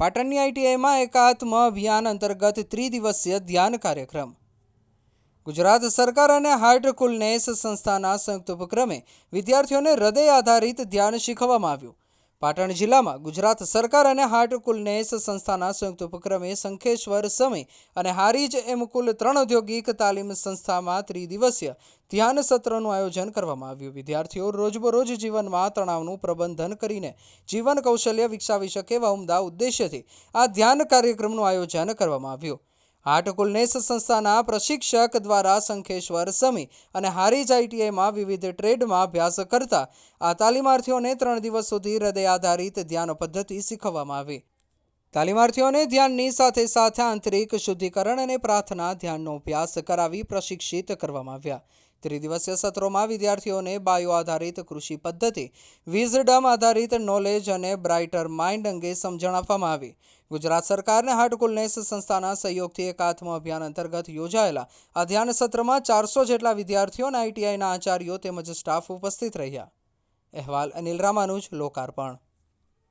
પાટણની આઈટીઆઈમાં એકાત્મ અભિયાન અંતર્ગત ત્રિદિવસીય ધ્યાન કાર્યક્રમ. ગુજરાત સરકાર અને હાર્ટકુલનેસ સંસ્થાના સંયુક્ત ઉપક્રમે વિદ્યાર્થીઓને હૃદય આધારિત ધ્યાન શીખવવામાં આવ્યું. પાટણ જિલ્લામાં ગુજરાત સરકાર અને હાર્ટકુલનેસ સંસ્થાના સંયુક્ત ઉપક્રમે શંખેશ્વર સમય અને હારીજ એમ કુલ ત્રણ ઔદ્યોગિક તાલીમ સંસ્થામાં ત્રિદિવસીય ધ્યાન સત્રનું આયોજન કરવામાં આવ્યું. વિદ્યાર્થીઓ રોજબરોજ જીવનમાં તણાવનું પ્રબંધન કરીને જીવન કૌશલ્ય વિકસાવી શકે એવા ઉમદા ઉદ્દેશ્યથી આ ધ્યાન કાર્યક્રમનું આયોજન કરવામાં આવ્યું. હાર્ટકુલનેસ સંસ્થાના પ્રશિક્ષક દ્વારા શંખેશ્વર સમી અને હારીજ આઈટીઆઈમાં વિવિધ ટ્રેડમાં અભ્યાસ કરતા આ તાલીમાર્થીઓને ત્રણ દિવસ સુધી હૃદય આધારિત ધ્યાન પદ્ધતિ શીખવવામાં આવી. તાલીમાર્થીઓને ધ્યાનની સાથે સાથે આંતરિક શુદ્ધિકરણ અને પ્રાર્થના ધ્યાનનો અભ્યાસ કરાવી પ્રશિક્ષિત કરવામાં આવ્યા. ત્રિદિવસીય સત્રોમાં વિદ્યાર્થીઓને બાયો આધારિત કૃષિ પદ્ધતિ, વિઝડમ આધારિત નોલેજ અને બ્રાઇટર માઇન્ડ અંગે સમજણ આપવામાં આવી. ગુજરાત સરકારને હાર્ટકુલનેસ સંસ્થાના સહયોગથી એક આત્મ અભિયાન અંતર્ગત યોજાયેલા આ સત્રમાં ચારસો જેટલા વિદ્યાર્થીઓ અને આઈટીઆઈના આચાર્યો તેમજ સ્ટાફ ઉપસ્થિત રહ્યા. અહેવાલ અનિલ રામાનુજ, લોકાર્પણ.